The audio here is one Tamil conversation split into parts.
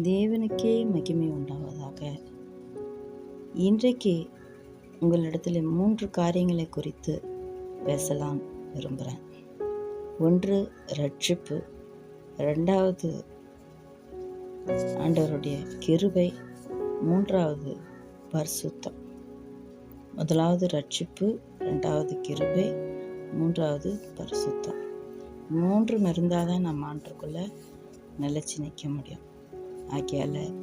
தேவனுக்கே மகிமை உண்டாவதாக. இன்றைக்கு உங்களிடத்தில் மூன்று காரியங்களை குறித்து பேசலாம் விரும்புகிறேன். ஒன்று ரட்சிப்பு ரெண்டாவது ஆண்டவருடைய கிருபை. மூன்றாவது பரிசுத்தம். முதலாவது ரட்சிப்பு ரெண்டாவது கிருபை. மூன்றாவது பரிசுத்தம். மூன்றும் இருந்தால் தான் நம்ம ஆண்டுக்குள்ளே நிலச்சி நிற்க முடியும். ஆகையால்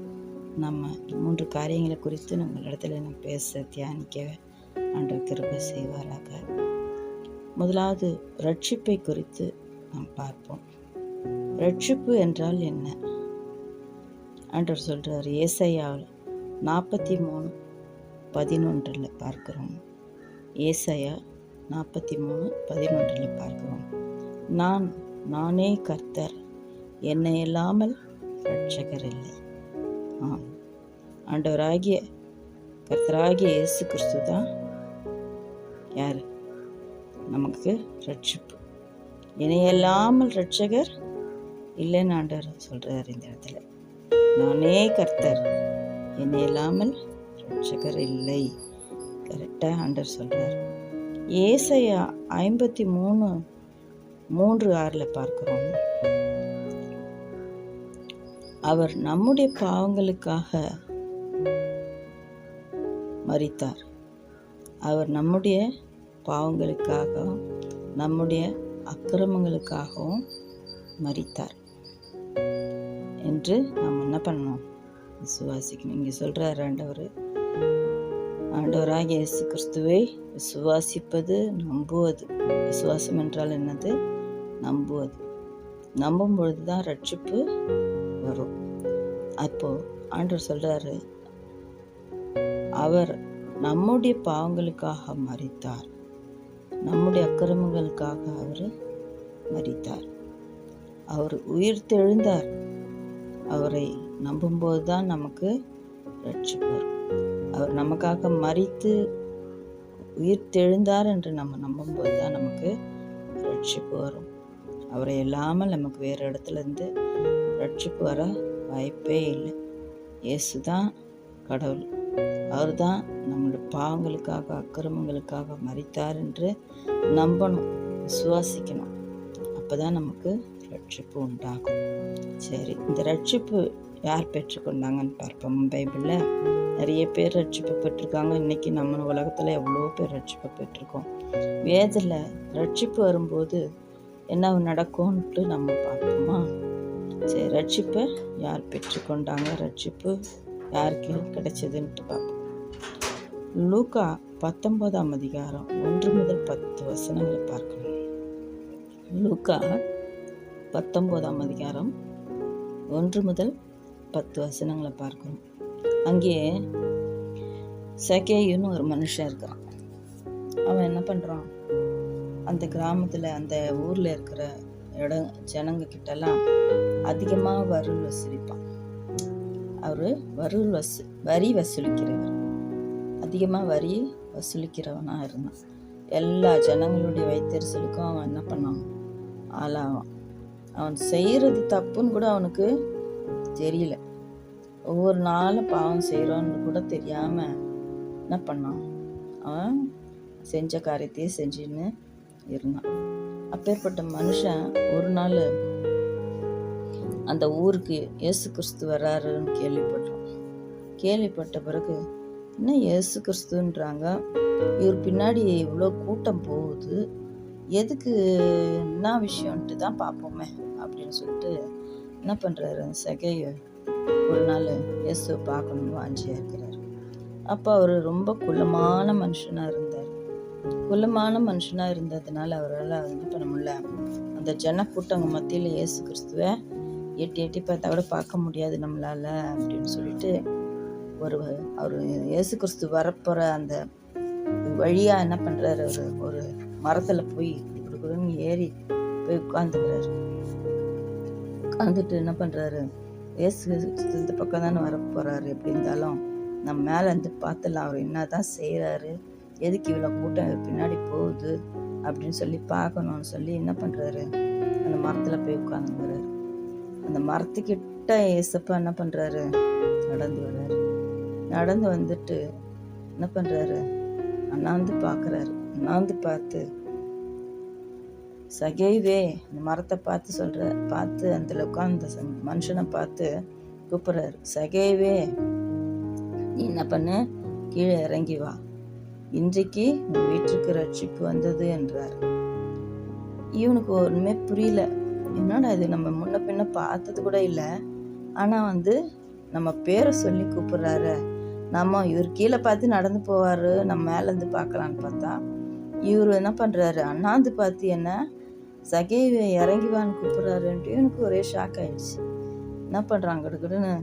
நம்ம மூன்று காரியங்களை குறித்து நம்ம இடத்துல நம்ம பேச தியானிக்க அன்று கிருபை செய்வாராக. முதலாவது ரட்சிப்பை குறித்து நாம் பார்ப்போம். ரட்சிப்பு என்றால் என்ன? ஆண்டவர் சொல்கிறார் ஏசையாவில் நாற்பத்தி மூணு பதினொன்றில் பார்க்குறோம். ஏசையா நாற்பத்தி மூணு பதினொன்றில் பார்க்குறோம். நான் நானே கர்த்தர் என்னை இல்லாமல் ரட்சகர் இல்லை. ஆம். ஆண்டவராகிய கர்த்தராகிய இயேசு கிறிஸ்து தான் யார்? நமக்கு ரட்சிப்பு இணையல்லாமல் ரட்சகர் இல்லைன்னு ஆண்டவர் சொல்கிறார் இந்த இடத்துல. நானே கர்த்தர் என்னை இல்லாமல் ரட்சகர் இல்லை கரெக்டாக ஆண்டர் சொல்கிறார் ஏசையா ஐம்பத்தி மூணு மூன்று ஆறில் பார்க்குறோம். அவர் நம்முடைய பாவங்களுக்காக மறித்தார் அவர் நம்முடைய பாவங்களுக்காகவும் நம்முடைய அக்கிரமங்களுக்காகவும் மறித்தார் என்று நாம் என்ன பண்ணணும்? விசுவாசிக்கணும். இங்கே சொல்கிறார் ஆண்டவர். ஆண்டவராக இயேசு கிறிஸ்துவை விசுவாசிப்பது நம்புவது. விசுவாசம் என்றால் என்னது? நம்புவது. நம்பும் பொழுது தான் ரட்சிப்பு வரும். அப்போ ஆண்டவர் சொல்றாரு அவர் நம்முடைய பாவங்களுக்காக மறித்தார் நம்முடைய அக்கிரமங்களுக்காக அவர் மறித்தார் அவர் உயிர் தெழுந்தார். அவரை நம்பும்போது தான் நமக்கு ரட்சிப்பார் அவர் நமக்காக மறித்து உயிர் தெழுந்தார் என்று நம்ம நம்பும்போது தான் நமக்கு ரட்சிப்பு வரும். அவரை இல்லாமல் நமக்கு வேறு இடத்துலேருந்து ரட்சிப்பு வர வாய்ப்பே இல்லை. இயேசு தான் கடவுள். அவர் தான் நம்மளுடைய பாவங்களுக்காக அக்கிரமங்களுக்காக மறித்தார் என்று நம்பணும் விசுவாசிக்கணும். அப்போ தான் நமக்கு ரட்சிப்பு உண்டாகும். சரி இந்த ரட்சிப்பு யார் பெற்றுக்கொண்டாங்கன்னு பார்ப்போம். பைபிளில் நிறைய பேர் ரட்சிப்பு பெற்றிருக்காங்க. இன்றைக்கி நம்ம உலகத்தில் எவ்வளோ பேர் ரட்சிப்பு பெற்றிருக்கோம். வேதில் ரட்சிப்பு வரும்போது என்ன நடக்கும்ன்ட்டு நம்ம பார்ப்போமா? சரி ரட்சிப்பை யார் பெற்றுக்கொண்டாங்க? ரட்சிப்பு யாருக்கு கிடைச்சதுன்ட்டு பார்ப்போம். லூக்கா பத்தொன்பதாம் அதிகாரம் ஒன்று முதல் பத்து வசனங்களை பார்க்கணும் லூக்கா பத்தொன்பதாம் அதிகாரம் ஒன்று முதல் பத்து வசனங்களை பார்க்கணும் அங்கே செகேயுன்னு ஒரு மனுஷன் இருக்கிறான். அவன் என்ன பண்ணுறான் அந்த கிராமத்தில் அந்த ஊரில் இருக்கிற இடம் ஜனங்க கிட்டலாம் அதிகமாக வறுல் வசூலிப்பான் அவர் வறுல் வசூ வரி வசூலிக்கிறவர். அதிகமாக வரி வசூலிக்கிறவனாக இருந்தான். எல்லா ஜனங்களுடைய வைத்தறிச்சலுக்கும் அவன் என்ன பண்ணான்? ஆளாவான். அவன் செய்கிறது தப்புன்னு கூட அவனுக்கு தெரியல. ஒவ்வொரு நாளும் பாவம் செய்கிறோன்னு கூட தெரியாமல் என்ன பண்ணான்? அவன் செஞ்ச காரியத்தையே செஞ்சுன்னு இருந்தான். அப்பேற்பட்ட மனுஷன் ஒரு நாள் அந்த ஊருக்கு இயேசு கிறிஸ்து வர்றாருன்னு கேள்விப்பட்டோம். கேள்விப்பட்ட பிறகு என்ன இயேசு கிறிஸ்துன்றாங்க? இவர் பின்னாடி இவ்வளோ கூட்டம் போகுது. எதுக்கு என்ன விஷயம்ன்ட்டு தான் பார்ப்போமே அப்படின்னு சொல்லிட்டு என்ன பண்ணுறாரு செகைய ஒரு நாள் இயேசுவை பார்க்கணும்னு வாஞ்சியாக இருக்கிறார். அப்போ அவர் ரொம்ப குள்ளமான மனுஷனாக இருந்தார். குலமான மனுஷனாக இருந்ததுனால அவரால் வந்து பண்ண முடியல. அந்த ஜனக்கூட்டங்க மத்தியில் இயேசு கிறிஸ்துவை எட்டி எட்டி பார்த்தா கூட பார்க்க முடியாது நம்மளால் அப்படின்னு சொல்லிட்டு ஒரு அவர் இயேசு கிறிஸ்து வரப்போகிற அந்த வழியாக என்ன பண்ணுறாரு ஒரு ஒரு மரத்தில் போய் இப்படி ஏறி போய் உட்காந்துக்கிறாரு உட்காந்துட்டு என்ன பண்ணுறாரு இயேசு கிறிஸ்து இந்த பக்கம் தானே வரப்போகிறாரு எப்படி இருந்தாலும் நம்ம மேலே இருந்து பார்த்துலாம் அவர் என்ன தான் செய்கிறாரு எதுக்கு இவ்வளோ கூட்டம் பின்னாடி போகுது அப்படின்னு சொல்லி பார்க்கணும்னு சொல்லி என்ன பண்ணுறாரு அந்த மரத்தில் போய் உட்காந்துங்கிறாரு அந்த மரத்துக்கிட்ட கரெக்டாக ஏசப்பா என்ன பண்ணுறாரு நடந்து வர்றாரு. நடந்து வந்துட்டு என்ன பண்ணுறாரு அண்ணாந்து பார்க்குறாரு. அண்ணாந்து பார்த்து சகைவே இந்த மரத்தை பார்த்து சொல்கிற பார்த்து அந்த உட்காந்து மனுஷனை பார்த்து கூப்பிட்றாரு. சகைவே நீ என்ன பண்ணு? கீழே இறங்கி வா. இன்றைக்கு உன் வீட்டுக்கு ரட்சிப்பு வந்தது என்றார். இவனுக்கு ஒன்றுமே புரியல. என்னடா இது நம்ம முன்ன பின்ன பார்த்தது கூட இல்லை. ஆனால் வந்து நம்ம பேரை சொல்லி கூப்பிட்றாரு. நம்ம இவர் கீழே பார்த்து நடந்து போவார் நம்ம மேலேருந்து பார்க்கலான்னு பார்த்தா இவர் என்ன பண்ணுறாரு அண்ணாந்து பார்த்து என்ன சகைவை இறங்கிவான்னு கூப்பிட்றாருன்ட்டு எனக்கு ஒரே ஷாக் ஆயிடுச்சு. என்ன பண்ணுறான் கிடுக்கிடுன்னு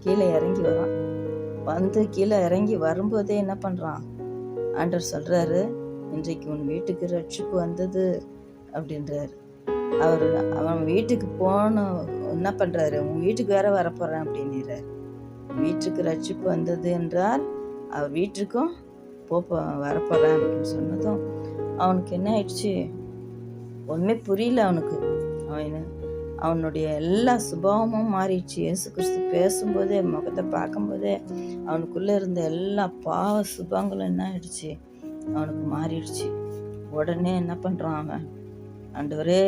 கீழே இறங்கி வரான். வந்து கீழே இறங்கி வரும்போதே என்ன பண்ணுறான் ஆண்டவர் சொல்கிறாரு இன்றைக்கு உன் வீட்டுக்கு ரட்சிப்பு வந்தது அப்படின்றாரு. அவர் அவன் வீட்டுக்கு போன என்ன பண்ணுறாரு உன் வீட்டுக்கு வேற வரப்போகிறேன் அப்படின்றார். வீட்டுக்கு ரட்சிப்பு வந்தது என்றால் அவர் வீட்டுக்கும் போப்போ வரப்போகிறேன் அப்படின்னு சொன்னதும் அவனுக்கு என்ன ஆயிடுச்சு? ஒன்றுமே புரியல அவனுக்கு. அவன் அவனுடைய எல்லா சுபாவமும் மாறிடுச்சு. இயேசு கிறிஸ்து பேசும்போதே முகத்தை பார்க்கும்போதே அவனுக்குள்ளே இருந்த எல்லா பாவ சுபாங்களும் என்ன ஆயிடுச்சு? அவனுக்கு மாறிடுச்சு. உடனே என்ன பண்ணுறான் அவன்? ஆண்டவரே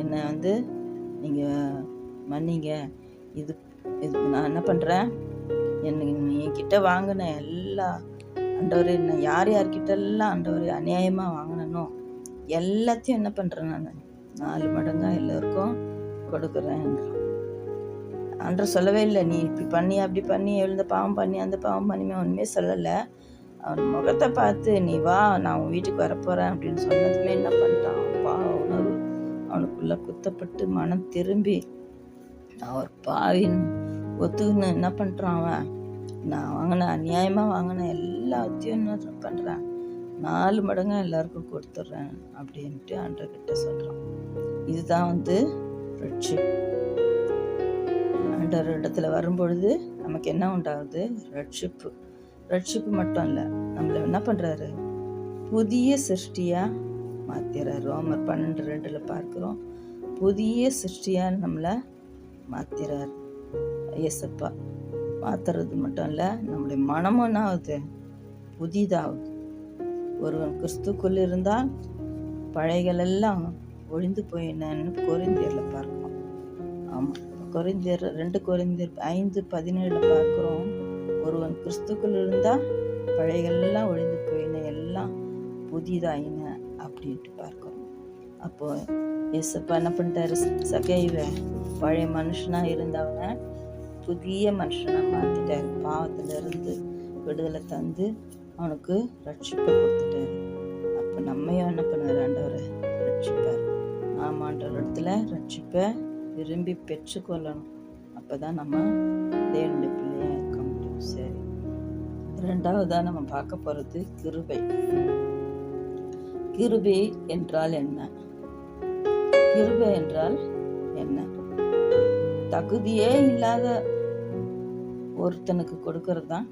என்னை வந்து நீங்கள் மன்னிங்க. இது இது நான் என்ன பண்ணுறேன் என்னை நீ கிட்ட வாங்கின எல்லா ஆண்டவரே என்ன யார் யார்கிட்டெல்லாம் ஆண்டவர் அநியாயமாக வாங்கினனோ எல்லாத்தையும் என்ன பண்ணுறேன் நான்? நாலு மடங்காக எல்லோருக்கும் கொடுக்குறேன் அன்று சொல்லவே இல்லை நீ இப்படி பண்ணி அப்படி பண்ணி எழுந்த பாவம் பண்ணி அந்த பாவம் பண்ணிமே ஒன்றுமே சொல்லலை. அவன் முகத்தை பார்த்து நீ வா நான் உன் வீட்டுக்கு வரப்போகிறேன் அப்படின்னு சொன்னதுமே என்ன பண்ணிட்டான்? பாவ உணர்வு அவனுக்குள்ள குத்தப்பட்டு மனம் திரும்பி அவர் பாவின் ஒத்துக்குன்னு என்ன பண்ணுறான் அவன்? நான் வாங்கின அநியாயமாக வாங்கின எல்லாத்தையும் என்ன பண்ணுறேன் நாலு மடங்காக எல்லாருக்கும் கொடுத்துட்றேன் அப்படின்ட்டு அன்றக்கிட்ட சொல்கிறான் இதுதான் வந்து ரட்சிப் ஆண்டவர் இடத்துல வரும்பொழுது நமக்கு என்ன உண்டாகுது? ரட்சிப்பு. ரட்சிப்பு மட்டும் இல்லை நம்மளை என்ன பண்ணுறாரு புதிய சிருஷ்டியாக மாற்றிடுறாரு ரோமர் பன்னெண்டு ரெண்டில் பார்க்குறோம். புதிய சிருஷ்டியாக நம்மளை மாற்றிறார் ஐயசப்பா மாற்றுறது மட்டும் இல்லை நம்முடைய மனமும் என்ன ஆகுது புதிதாகுது. ஒருவன் கிறிஸ்துக்குள் இருந்தால் பழைகள் எல்லாம் ஒழிந்து போயினன்னு குறைந்தியரில் பார்க்கிறோம். ஆமாம் குறைந்தியர் ரெண்டு கொரிந்தியர் ஐந்து பதினேழில் பார்க்குறோம். ஒருவன் கிறிஸ்துக்குள் இருந்தால் பழையெல்லாம் ஒழிந்து போயின எல்லாம் புதிதாயின அப்படின்ட்டு பார்க்குறோம். அப்போது இயேசப்பா என்ன பண்ணிட்டாரு? சகைவை பழைய மனுஷனாக இருந்தவனை புதிய மனுஷனாக மாற்றிட்டாரு பாவத்திலிருந்து விடுதலை தந்து அவனுக்கு ரட்சிப்பை கொடுத்துட்டாரு. அப்போ நம்மையும் என்ன பண்ணுவார் ஆண்டவர் ரட்சிப்பார். ஆமான்ற இடத்துல ரட்சிப்பை விரும்பி பெற்றுக்கொள்ளணும். அப்போ தான் நம்ம தேவனுடைய பிள்ளையாக இருக்க முடியும். சரி. ரெண்டாவதாக நம்ம பார்க்க போகிறது கிருபை. கிருபை என்றால் என்ன? கிருபை என்றால் என்ன? தகுதியே இல்லாத ஒருத்தனுக்கு கொடுக்கறது தான்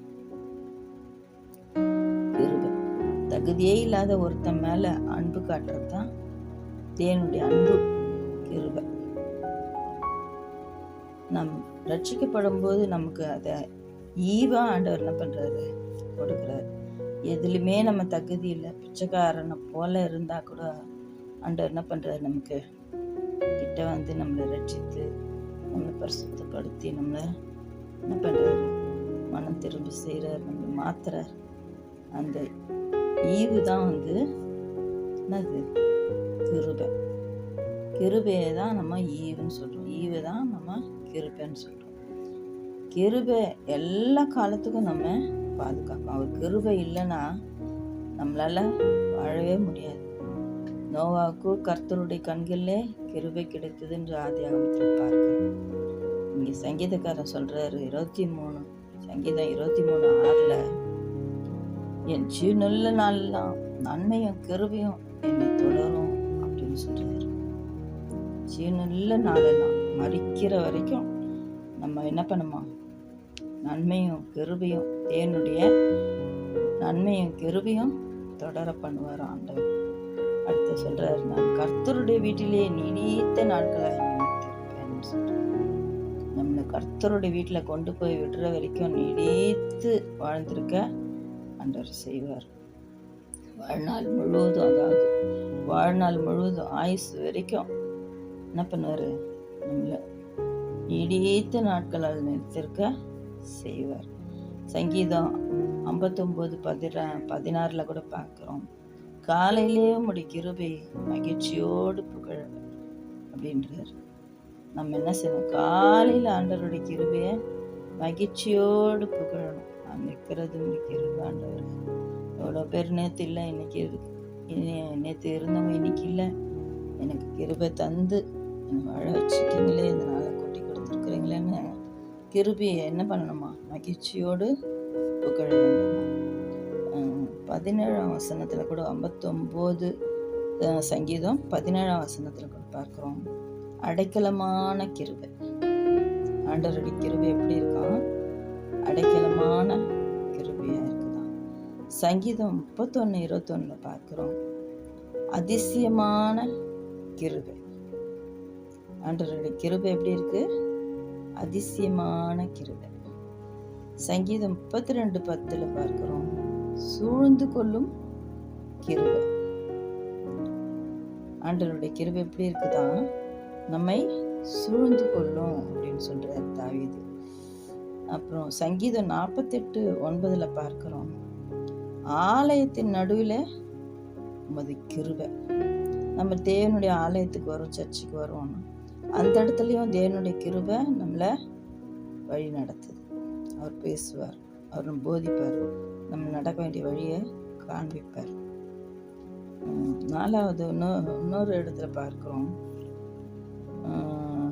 கிருபை. தகுதியே இல்லாத ஒருத்தன் மேல அன்பு காட்டுறது தான் தேவனுடைய அன்பு கிருபை. நம் ரட்சிக்கப்படும் போது நமக்கு அதை ஈவா ஆண்டவர் என்ன பண்ணுறாரு கொடுக்குறாரு. எதுலையுமே நம்ம தகுதி இல்லை. பிச்சைக்காரனை போல இருந்தால் கூட ஆண்டவர் என்ன பண்ணுறாரு நமக்கு கிட்ட வந்து நம்மளை ரட்சித்து நம்மளை பரிசுத்தப்படுத்தி நம்மளை என்ன பண்ணுறாரு மனம் திரும்பி செய்கிறார் நம்மளை மாத்துறார். அந்த ஈவு தான் வந்து என்னது? கிருபை. கிருபையை தான் நம்ம ஈவுன்னு சொல்கிறோம் ஈவு தான் நம்ம கிருபைன்னு சொல்கிறோம் கிருபை எல்லா காலத்துக்கும் நம்ம பாதுகாப்போம். அவர் கிருபை இல்லைன்னா நம்மளால் வாழவே முடியாது. நோவாவுக்கு கர்த்தருடைய கண்களிலே கிருபை கிடைத்தது என்று ஆதி ஆகமத்தில் பார்க்கிறோம். இங்கே சங்கீதக்காரன் சொல்கிறாரு இருபத்தி மூணு சங்கீதம் இருபத்தி மூணு ஆறில் என் ஜீவனுள்ள நாளெல்லாம் நன்மையும் கிருபையும் என்னை தொடரும். அப்படின்னு சொல்றாரு. ஜீவனுள்ள நாளெல்லாம் மறிக்கிற வரைக்கும் நம்ம என்ன பண்ணுமா? நன்மையும் கிருபையும் தேனுடைய நன்மையும் கிருபையும் தொடர பண்ணுவார் ஆண்டவர். அடுத்து சொல்கிறார் நான் கர்த்தருடைய வீட்டிலே நீடித்த நாட்களாக நினைத்திருப்பேன் சொல்றாரு. நம்மளை கர்த்தருடைய வீட்டில் கொண்டு போய் விடுற வரைக்கும் நீடித்து வாழ்ந்திருக்க ஆண்டவர் செய்வார். வாழ்நாள் முழுவதும் அதாவது வாழ்நாள் முழுவதும் ஆயுசு வரைக்கும் என்ன பண்ணுவார்? நம்மளை நீடித்த நாட்களால் நிறுத்திருக்க செய்வார். சங்கீதம் ஐம்பத்தொம்போது பதினா பதினாறில் கூட பார்க்குறோம். காலையிலேயே உடைய கிருபை மகிழ்ச்சியோடு புகழ் அப்படின்றார். நம்ம என்ன செய்யணும்? காலையில் ஆண்டவருடைய கிருபையை மகிழ்ச்சியோடு புகழணும். நான் நிற்கிறது கிருபை ஆண்டவர். எவ்வளோ பேர் நேற்று இல்லை இன்னைக்கு இருக்கு நேற்று இருந்தவங்க இன்னைக்கு இல்லை. எனக்கு கிருபை தந்து என்னை வாழ வச்சுருக்கீங்களே இந்த நாளை கொட்டி கொடுத்துருக்குறீங்களேன்னு கிருபியை என்ன பண்ணணுமா? மகிழ்ச்சியோடு புகழ வேண்டுமா? பதினேழாம் வசனத்தில் கூட ஐம்பத்தொம்போது சங்கீதம் பதினேழாம் வசனத்தில் கூட பார்க்குறோம். அடைக்கலமான கிருபை. ஆண்டவருடைய கிருபை எப்படி இருக்கான் அடைக்கலமான சங்கீதம் முப்பத்தொன்று இருபத்தொன்னில் பார்க்குறோம். அதிசயமான கிருபை. ஆண்டவருடைய கிருபை எப்படி இருக்குது அதிசயமான கிருபை. சங்கீதம் முப்பத்தி ரெண்டு பத்தில் பார்க்குறோம். சூழ்ந்து கொள்ளும் கிருபை. ஆண்டவருடைய கிருபை எப்படி இருக்குதான் நம்மை சூழ்ந்து கொள்ளும் அப்படின்னு சொல்கிறார் தாவிது. அப்புறம் சங்கீதம் நாற்பத்தெட்டு ஒன்பதில் பார்க்குறோம். ஆலயத்தின் நடுவில் உமது கிருபை. நம்ம தேவனுடைய ஆலயத்துக்கு வரும் சர்ச்சுக்கு வருவோம் அந்த இடத்துலையும் தேவனுடைய கிருபை நம்மளை வழி நடத்துது. அவர் பேசுவார் அவர் நம்ம போதிப்பார் நம்ம நடக்க வேண்டிய வழியை காண்பிப்பார். நாலாவது இன்னொரு இன்னொரு இடத்துல பார்க்குறோம்.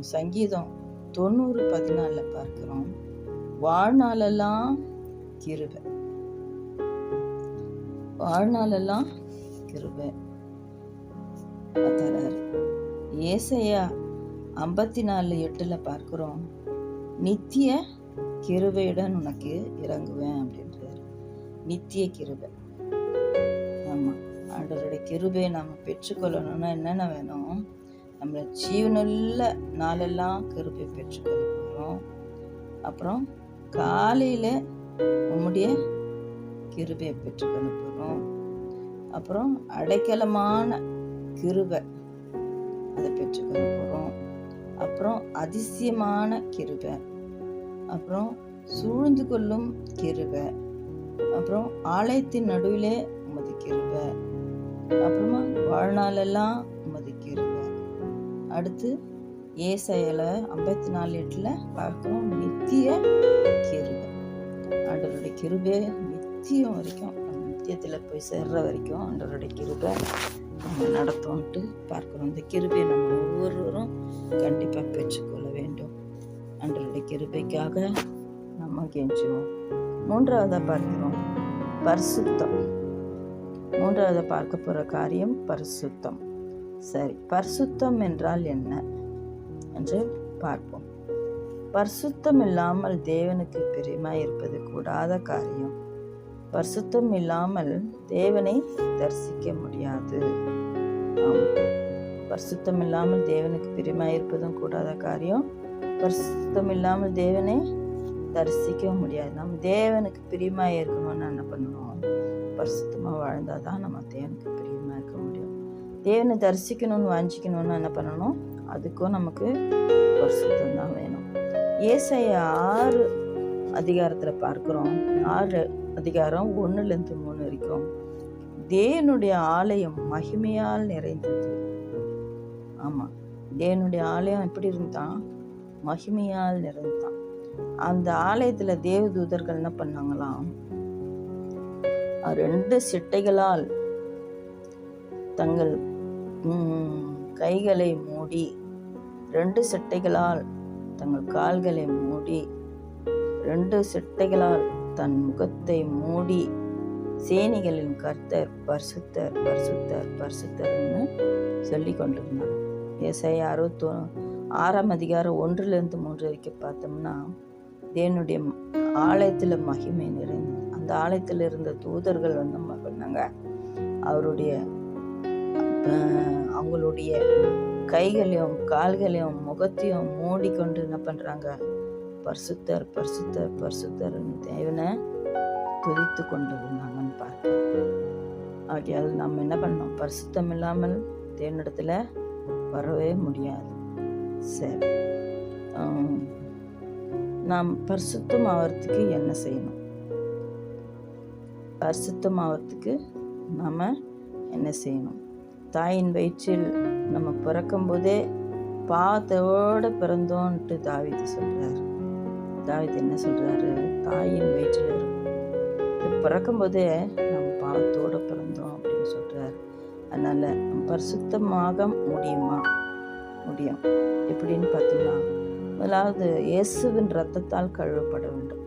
சங்கீதம் தொண்ணூறு பதினாலில் பார்க்குறோம். வாழ்நாளெல்லாம் கிருபை. வாழ்நாளெல்லாம் கிருபை. ஏசையா ஐம்பத்தி நாலு எட்டில் பார்க்குறோம். நித்திய கிருபையுடன் உனக்கு இறங்குவேன் அப்படின்றார். நித்திய கிருபை. ஆமாம் ஆண்டவருடைய கிருபையை நம்ம பெற்றுக்கொள்ளணும்னா என்னென்ன வேணும்? நம்மளை ஜீவனுள்ள நாளெல்லாம் கிருபை பெற்றுக்கொள்ள போகிறோம் அப்புறம் காலையில் உம்முடைய கிருபையை பெற்றுக்கொள்ள போகிறோம் அப்புறம் அடைக்கலமான கிருபை. அதை பெற்றுக்கொள்ள போகிறோம் அப்புறம் அதிசயமான கிருபை. அப்புறம் சூழ்ந்து கொள்ளும் கிருபை. அப்புறம் ஆலயத்தின் நடுவிலே உமது கிருபை. அப்புறமா வாழ்நாளெல்லாம் உமது கிருபை. அடுத்து ஏசையில ஐம்பத்தி நாலு எட்டில் பார்க்குறோம் நித்திய கிருபை. ஆண்டவருடைய கிருபை நித்தியம் வரைக்கும் நித்தியத்தில் போய் சேர்ற வரைக்கும் ஆண்டவருடைய கிருபை நம்ம நடத்தோன்ட்டு பார்க்குறோம். இந்த கிருபையை நம்ம ஒவ்வொருவரும் கண்டிப்பாக பெற்றுக்கொள்ள வேண்டும். ஆண்டவருடைய கிருபைக்காக நம்ம கெஞ்சுவோம் மூன்றாவதாக பார்க்கிறோம். பரிசுத்தம். மூன்றாவது பார்க்க போகிற காரியம் பரிசுத்தம். சரி பரிசுத்தம் என்றால் என்ன என்று பார்ப்போம். பரிசுத்தம் இல்லாமல் தேவனுக்கு பிரியமாய் இருப்பது கூடாத காரியம். பரிசுத்தம் இல்லாமல் தேவனை தரிசிக்க முடியாது. பரிசுத்தம் இல்லாமல் தேவனுக்கு பிரியமாக இருப்பதும் கூடாத காரியம். பரிசுத்தம் இல்லாமல் தேவனை தரிசிக்கவும் முடியாது. நம்ம தேவனுக்கு பிரியமாக இருக்கணும்னு என்ன பண்ணணும் பரிசுத்தமாக வாழ்ந்தால் தான் நம்ம தேவனுக்கு பிரியமாக இருக்க முடியும். தேவனை தரிசிக்கணும்னு வாஞ்சிக்கணும்னு என்ன பண்ணணும்? அதுக்கும் நமக்கு பரிசுத்தம் தான் வேணும். ஏசைய ஆறு அதிகாரத்தில் பார்க்குறோம். ஆறு அதிகாரம் ஒன்றுலேருந்து மூணு வரைக்கும். தேவனுடைய ஆலயம் மகிமையால் நிறைந்தது. ஆமாம் தேவனுடைய ஆலயம் எப்படி இருந்தான் மகிமையால் நிறைந்தான் அந்த ஆலயத்தில் தேவதூதர்கள் என்ன பண்ணாங்களாம் ரெண்டு சிட்டைகளால் தங்கள் கைகளை மூடி ரெண்டு சிட்டைகளால் தங்கள் கால்களை மூடி ரெண்டு சிட்டைகளால் தன் முகத்தை மூடி சேனிகளின் கர்த்தர் பரிசுத்தர் பரிசுத்தர் பரிசுத்தர்னு சொல்லி கொண்டிருந்தார். ஏசாயா அறுபத்தோ ஆறாம் அதிகாரம் ஒன்றுலேருந்து மூன்று வரைக்கும் பார்த்தோம்னா தேவனுடைய ஆலயத்தில் மகிமை நிறைந்தது. அந்த ஆலயத்தில் இருந்த தூதர்கள் வந்து என்ன பண்ணாங்க அவருடைய அவங்களுடைய கைகளையும் கால்களையும் முகத்தையும் மூடிக்கொண்டு என்ன பண்ணுறாங்க பரிசுத்தர் பரிசுத்தர் பரிசுத்தர்னு தேவனை துதித்து கொண்டிருந்தாங்கன்னு பார்க்கிறோம் ஆகையால் நம்ம என்ன பண்ணோம் பரிசுத்தம் இல்லாமல் தேவனிடத்தில் வரவே முடியாது. சரி. நாம் பரிசுத்தம் ஆகிறதுக்கு என்ன செய்யணும்? பரிசுத்தம் ஆகிறதுக்கு நாம் என்ன செய்யணும்? தாயின் வயிற்றில் நம்ம பிறக்கும்போதே பாவத்தோடு பிறந்தோன்ட்டு தாவித்து சொல்கிறாரு தாவித் என்ன சொல்கிறாரு தாயின் வயிற்றில் இருக்கும். இது பிறக்கும்போதே நம்ம பாவத்தோடு பிறந்தோம் அப்படின்னு சொல்கிறாரு அதனால் நம்ம பரிசுத்தமாக முடியுமா? முடியும். எப்படின்னு பார்த்தீங்கன்னா முதலாவது இயேசுவின் ரத்தத்தால் கழுவப்பட வேண்டும்.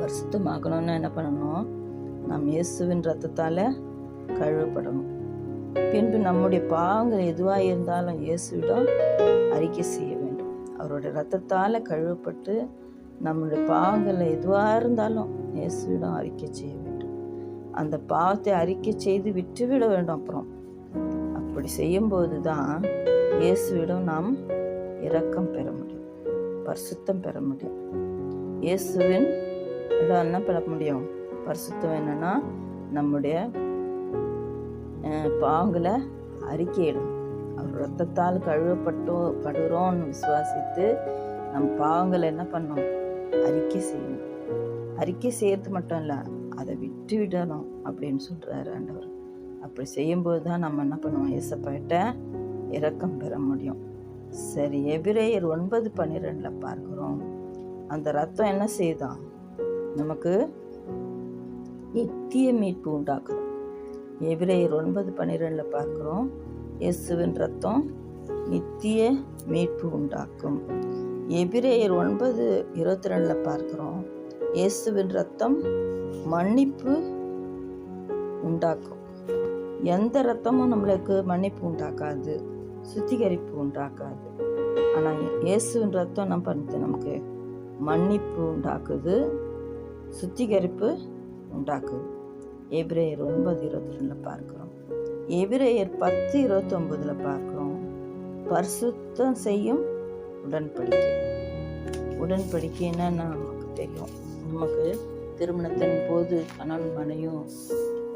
பரிசுத்தமாகணும்னா என்ன பண்ணணும்? நாம் இயேசுவின் ரத்தத்தால் கழுவப்படணும். பின்பு நம்முடைய பாவங்கள் எதுவாக இருந்தாலும் இயேசுவிடம் அறிக்கை செய்ய அவருடைய ரத்தத்தால் கழுவப்பட்டு நம்முடைய பாவங்களை எதுவாக இருந்தாலும் இயேசுவிடம் அறிக்கை செய்ய வேண்டும். அந்த பாவத்தை அறிக்கை செய்து விட்டுவிட வேண்டும் அப்புறம். அப்படி செய்யும்போது தான் இயேசுவிடம் நாம் இரக்கம் பெற முடியும். பரிசுத்தம் பெற முடியும். இயேசுவின் இடம் என்ன பெற முடியும். பரிசுத்தம் என்னன்னா நம்முடைய பாவங்களை அறிக்கையிடும் ரத்தத்தால் கழுவப்பட்டோ படுகிறோம்னு விசுவாசித்து நம் பாவங்களை என்ன பண்ணோம் அறிக்கை செய்யணும். அறிக்கை செய்யறது மட்டும் இல்லை அதை விட்டு விடணும் அப்படின்னு சொல்கிறாரு ஆண்டவர். அப்படி செய்யும்போது தான் நம்ம என்ன பண்ணுவோம்? ஏசப்பாயிட்ட இரக்கம் பெற முடியும். சரி எபிரேயர் ஒன்பது பன்னிரெண்டில் பார்க்குறோம். அந்த ரத்தம் என்ன செய்தான் நமக்கு நித்திய மீட்பு உண்டாக்குது. எபிரேயர் ஒன்பது பன்னிரெண்டில் பார்க்குறோம். இயேசுவின் ரத்தம் நித்திய மீட்பு உண்டாக்கும். எபிரேயர் ஒன்பது இருபத்தி ரெண்டில் பார்க்குறோம். இயேசுவின் ரத்தம் மன்னிப்பு உண்டாக்கும். எந்த ரத்தமும் நம்மளுக்கு மன்னிப்பு உண்டாக்காது சுத்திகரிப்பு உண்டாக்காது. ஆனால் இயேசுவின் ரத்தம் என்ன பண்ணுது நமக்கு? மன்னிப்பு உண்டாக்குது சுத்திகரிப்பு உண்டாக்குது. எபிரேயர் ஒன்பது இருபத்தி ரெண்டில் பார்க்குறோம். எபிரேயர் பத்து இருபத்தொம்பதில் பார்க்குறோம். பரிசுத்தம் செய்யும் உடன்படிக்கை. உடன்படிக்கைன்னா நமக்கு தெரியும். நமக்கு திருமணத்தின் போது கணவன் மனையும்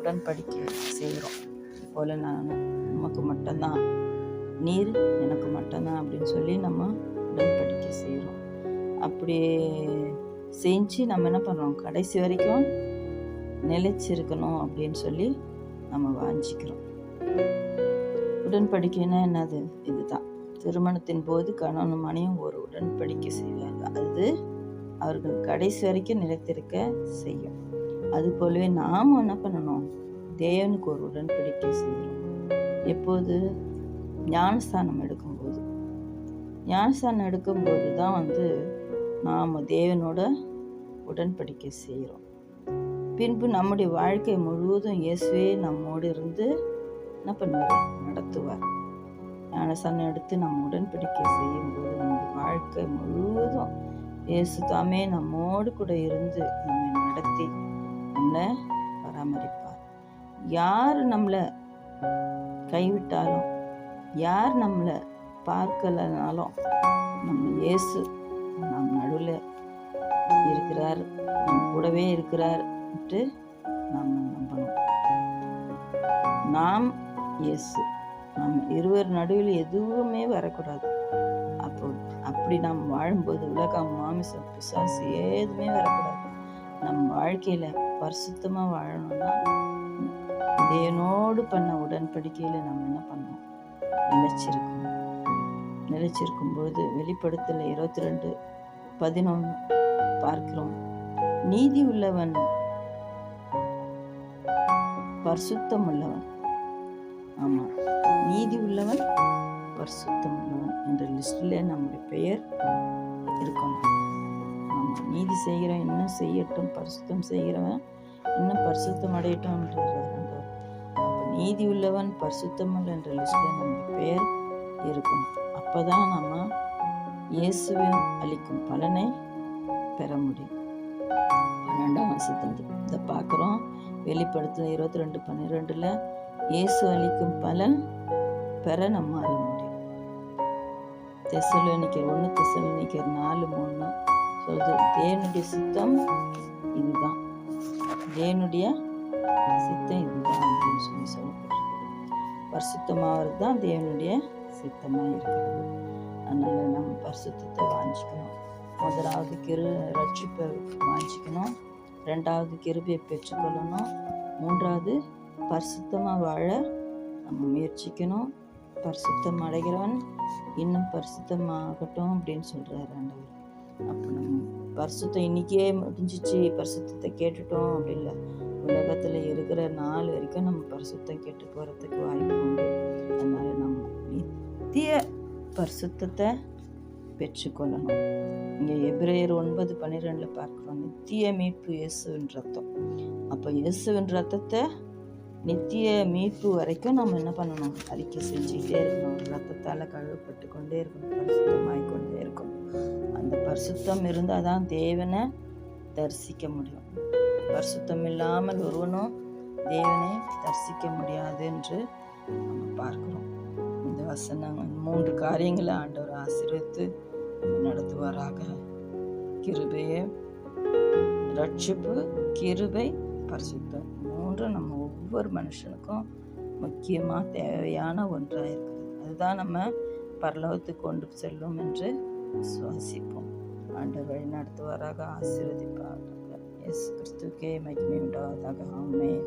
உடன்படிக்கை செய்கிறோம். போல் நான் நமக்கு மட்டும்தான். நீர் எனக்கு மட்டும்தான் அப்படின்னு சொல்லி நம்ம உடன்படிக்கை செய்கிறோம். அப்படி செஞ்சு நம்ம என்ன பண்ணுறோம் கடைசி வரைக்கும் நிலைச்சிருக்கணும் அப்படின்னு சொல்லி நம்ம வாஞ்சிக்கிறோம். உடன்படிக்கைன்னா என்னது? இதுதான். திருமணத்தின் போது கணவனும் மனையும் ஒரு உடன்படிக்கை செய்வார்கள். அது அவர்கள் கடைசி வரைக்கும் நிலைத்திருக்க செய்யும். அது போலவே நாம் என்ன பண்ணணும்? தேவனுக்கு ஒரு உடன்படிக்கை செய்யணும். எப்போது? ஞானஸ்தானம் எடுக்கும்போது. ஞானஸ்தானம் எடுக்கும்போது தான் வந்து நாம் தேவனோட உடன்படிக்கை செய்கிறோம் பின்பு நம்முடைய வாழ்க்கை முழுவதும் இயேசுவே நம்மோடு இருந்து என்ன பண்ணுவார் நடத்துவார். ஞானஸ்தானம் எடுத்து நம்ம உடன்படிக்கை செய்யும்போது நம்முடைய வாழ்க்கை முழுவதும் இயேசு தாமே நம்மோடு கூட இருந்து நம்மை நடத்தி நம்மளை பராமரிப்பார். யார் நம்மளை கைவிட்டாலும் யார் நம்மளை பார்க்கலனாலும் நம்ம இயேசு நம் நடுவில் இருக்கிறார் நம் கூடவே இருக்கிறார் நாம் நம்பணும். நாம் இயேசு. நம்ம இருவர் நடுவில் எதுவுமே வரக்கூடாது. அப்போ அப்படி நாம் வாழும்போது உலகம் மாமிசம் பிசாசு எதுவுமே வரக்கூடாது. நம் வாழ்க்கையில் பரிசுத்தமாக வாழணும்னா தேவனோடு பண்ண உடன்படிக்கையில் நம்ம என்ன பண்ணணும்? நிலைச்சிருக்கணும். நிலைச்சிருக்கும் பொழுது வெளிப்படுத்தல இருபத்தி ரெண்டு பதினொன்று பார்க்கிறோம். நீதி உள்ளவன் பரிசுத்தம் உள்ளவன். ஆமாம் நீதி உள்ளவன் பரிசுத்தம் உள்ளவன் என்ற லிஸ்டில் நம்முடைய பெயர் இருக்கணும். ஆமாம் நீதி செய்கிறவன் இன்னும் செய்யட்டும் பரிசுத்தம் செய்கிறவன் இன்னும் பரிசுத்தம் அடையட்டும்ன்றார் அப்போ நீதி உள்ளவன் பரிசுத்தம் உள்ள என்ற லிஸ்டில் நம்முடைய பெயர் இருக்கணும். அப்போ தான் நம்ம இயேசுவின் அளிக்கும் பலனை பெற முடியும். பன்னெண்டாம் வருஷத்துலேருந்து இதை பார்க்குறோம். வெளிப்படுத்த இருபத்தி ரெண்டு பன்னிரெண்டில் இயேசு அளிக்கும் பலன் பெற நம்மால முடியும். தெசலோனிக்கர் ஒன்று தெசலோனிக்கர் நாலு மூணு சொல்லுது தேவனுடைய சித்தம் இதுதான். தேவனுடைய சித்தம் இதுதான் அப்படின்னு சொல்லி சொல்லப்பட்டிருக்குது பரிசுத்தமாகிறது தான் தேவனுடைய சித்தமாக இருக்கிறது. அதனால் நம்ம பரிசுத்தத்தை வாஞ்சிக்கணும். முதலாவது கிரு ரட்சிப்பை வாஞ்சிக்கணும். ரெண்டாவது கிருபையை பெற்றுக்கொள்ளணும். மூன்றாவது பரிசுத்தமாக வாழ நம்ம முயற்சிக்கணும். பரிசுத்தம் அடைகிறவன் இன்னும் பரிசுத்தமாகட்டும் அப்படின்னு சொல்கிறார் ஆண்டவர். அப்போ நம்ம பரிசுத்தம் இன்னைக்கே முடிஞ்சிச்சு. பரிசுத்தத்தை கேட்டுட்டோம் அப்படி இல்லை உலகத்தில் இருக்கிற நாள் வரைக்கும் நம்ம பரிசுத்தம் கேட்டு போகிறதுக்கு வாய்ப்பு உண்டு. அதனால் நம்ம நித்திய பரிசுத்தத்தை பெற்றுக்கொள்ளணும். இங்கே எப்ரேயர் ஒன்பது பன்னிரெண்டில் பார்க்குறோம். நித்திய மீட்பு இயேசுவின் ரத்தம். அப்போ இயேசுவின் ரத்தத்தை நித்திய மீட்பு வரைக்கும் நம்ம என்ன பண்ணணும்? அறிக்கை செஞ்சுக்கிட்டே இருக்கணும். ரத்தத்தால் கழுவப்பட்டு கொண்டே இருக்கணும். பரிசுத்தமாய் கொண்டே இருக்கணும். அந்த பரிசுத்தம் இருந்தால் தான் தேவனை தரிசிக்க முடியும். பரிசுத்தம் இல்லாமல் ஒருவனும் தேவனை தரிசிக்க முடியாது என்று நம்ம பார்க்கிறோம். இந்த வசனம் மூன்று காரியங்களை ஆண்டவர் ஆசிரியத்து நடத்துவாராக. கிருபையை ரட்சிப்பு கிருபை பரிசுத்தம். மூன்று நம்ம ஒவ்வொரு மனுஷனுக்கும் முக்கியமாக தேவையான ஒன்றாக இருக்குது. அதுதான் நம்ம பரலோகத்துக்கு கொண்டு செல்லும் என்று சுவாசிப்போம் ஆண்டு வழி நடத்துவாராக ஆசீர்வதிப்பார்கள் எஸ் கிறிஸ்துக்கே மகிமை உண்டாவதாக. ஆமென்.